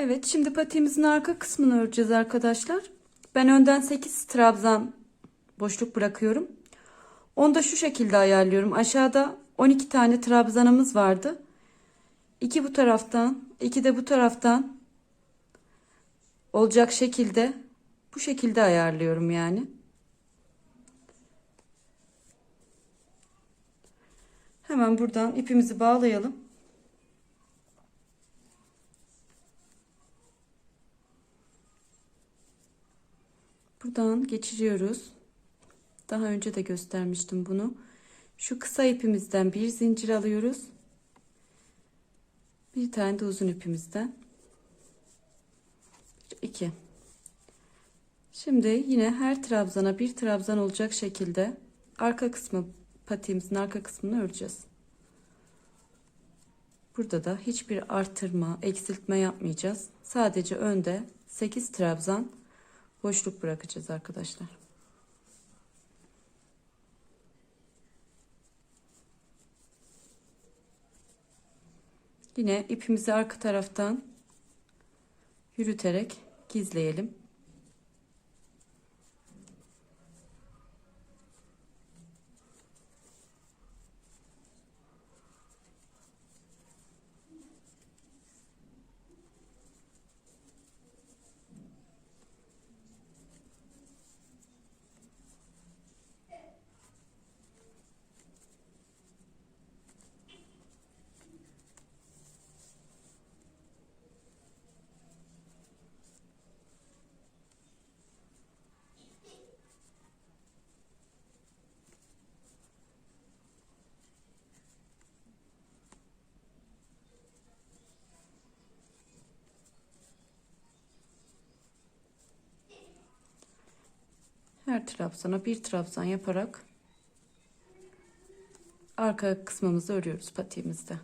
Evet şimdi patiğimizin arka kısmını öreceğiz arkadaşlar. Ben önden 8 trabzan boşluk bırakıyorum. Onu da şu şekilde ayarlıyorum. Aşağıda 12 tane trabzanımız vardı. 2 bu taraftan, 2 de bu taraftan olacak şekilde bu şekilde ayarlıyorum yani. Hemen buradan ipimizi bağlayalım. Buradan geçiriyoruz. Daha önce de göstermiştim bunu. Şu kısa ipimizden bir zincir alıyoruz. Bir tane de uzun ipimizden. 2. Şimdi yine her trabzana bir trabzan olacak şekilde arka kısmı patiğimizin arka kısmını öreceğiz. Burada da hiçbir artırma, eksiltme yapmayacağız. Sadece önde 8 trabzan boşluk bırakacağız arkadaşlar. Yine ipimizi arka taraftan yürüterek gizleyelim. Her trabzana bir trabzan yaparak arka kısmımızı örüyoruz patiğimizde.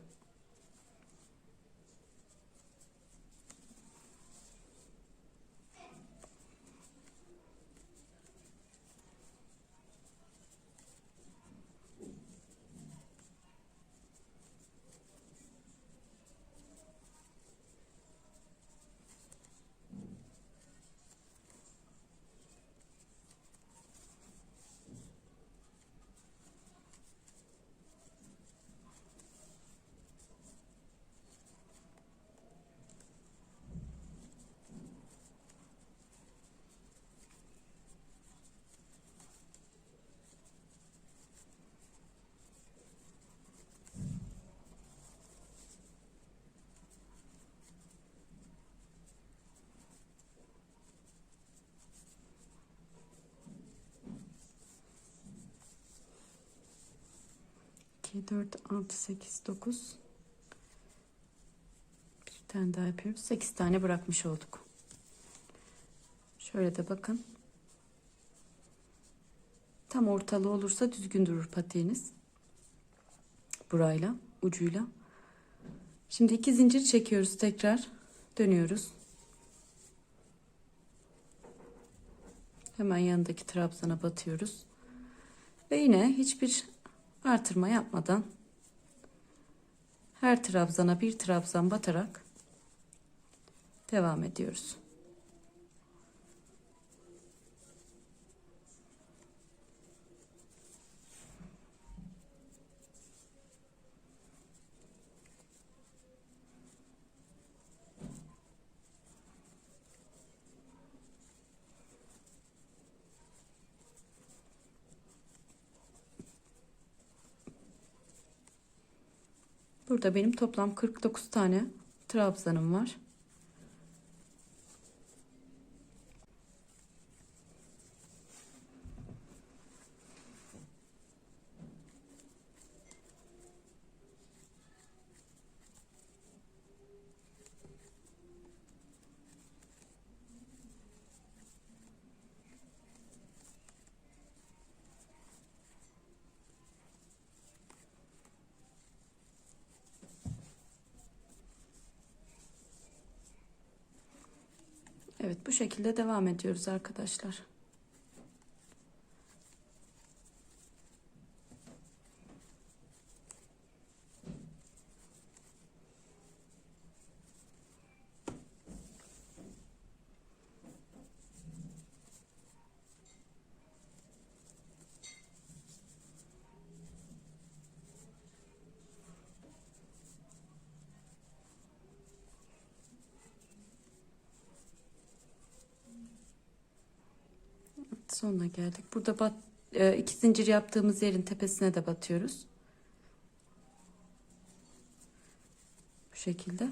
İki, dört, altı, sekiz, dokuz. Bir tane daha yapıyoruz. Sekiz tane bırakmış olduk. Şöyle de bakın. Tam ortalı olursa düzgün durur patiğiniz. Burayla, ucuyla. Şimdi iki zincir çekiyoruz tekrar. Dönüyoruz. Hemen yanındaki trabzana batıyoruz. Ve yine hiçbir artırma yapmadan her trabzana bir trabzan batarak devam ediyoruz. Burada benim toplam 49 tane trabzanım var. Evet bu şekilde devam ediyoruz arkadaşlar. Sonuna geldik. Burada bat, e, iki zincir yaptığımız yerin tepesine de batıyoruz. Bu şekilde.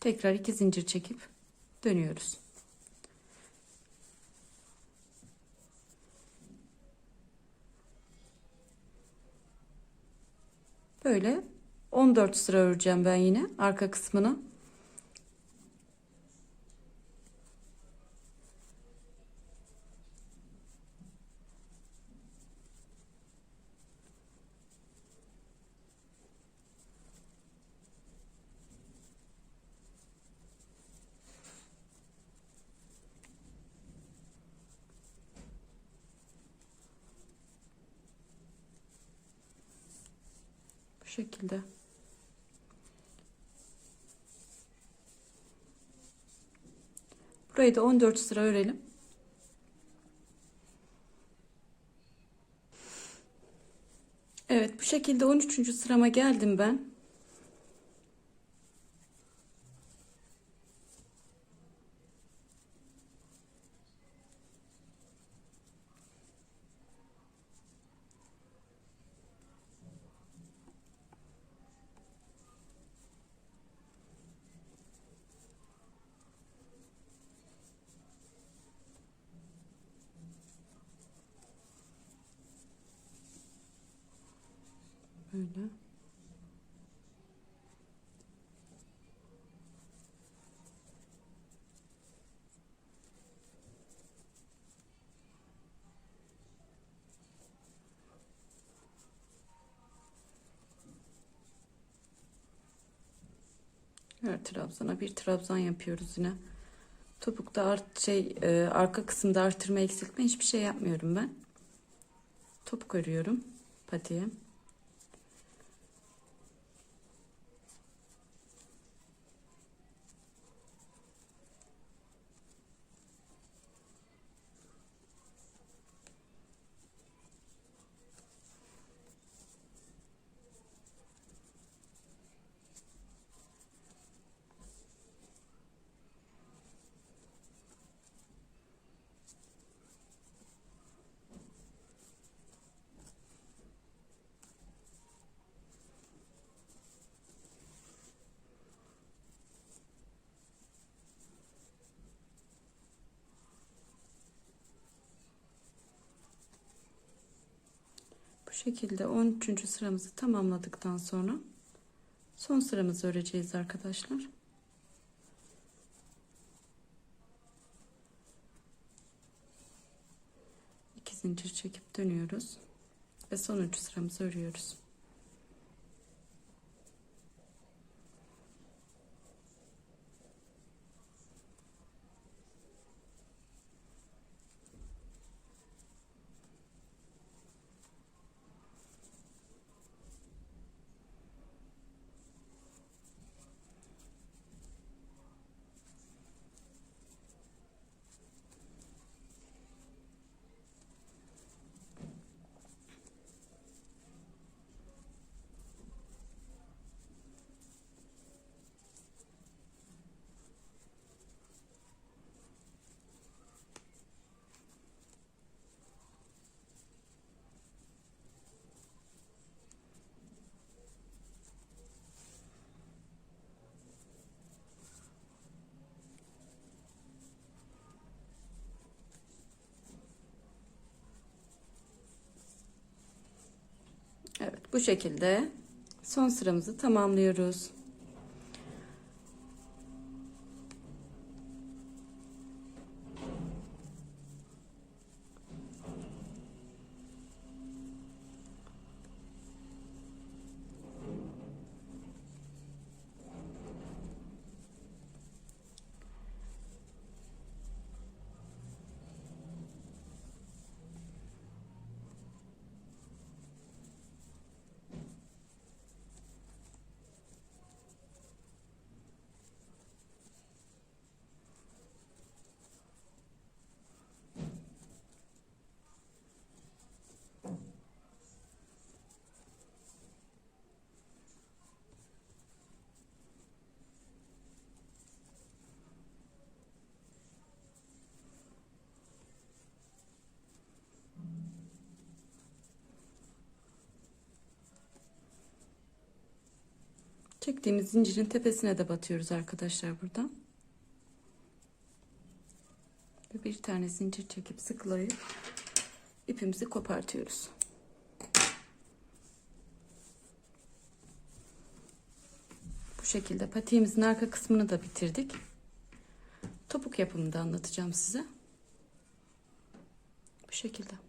Tekrar iki zincir çekip dönüyoruz. Böyle 14 sıra öreceğim ben yine arka kısmını. Şekilde. Burayı da 14 sıra örelim. Evet bu şekilde 13. sırama geldim ben. Böyle. Her trabzana bir trabzan yapıyoruz yine. Topukta art şey e, arka kısımda artırma eksiltme hiçbir şey yapmıyorum ben. Topuk örüyorum patiye. Şekilde 13. sıramızı tamamladıktan sonra son sıramızı öreceğiz arkadaşlar. İki zincir çekip dönüyoruz ve sonuncu sıramızı örüyoruz. Evet bu şekilde son sıramızı tamamlıyoruz. Çektiğimiz zincirin tepesine de batıyoruz arkadaşlar buradan. Ve bir tane zincir çekip sıkılayıp ipimizi kopartıyoruz. Bu şekilde patiğimizin arka kısmını da bitirdik. Topuk yapımını da anlatacağım size. Bu şekilde.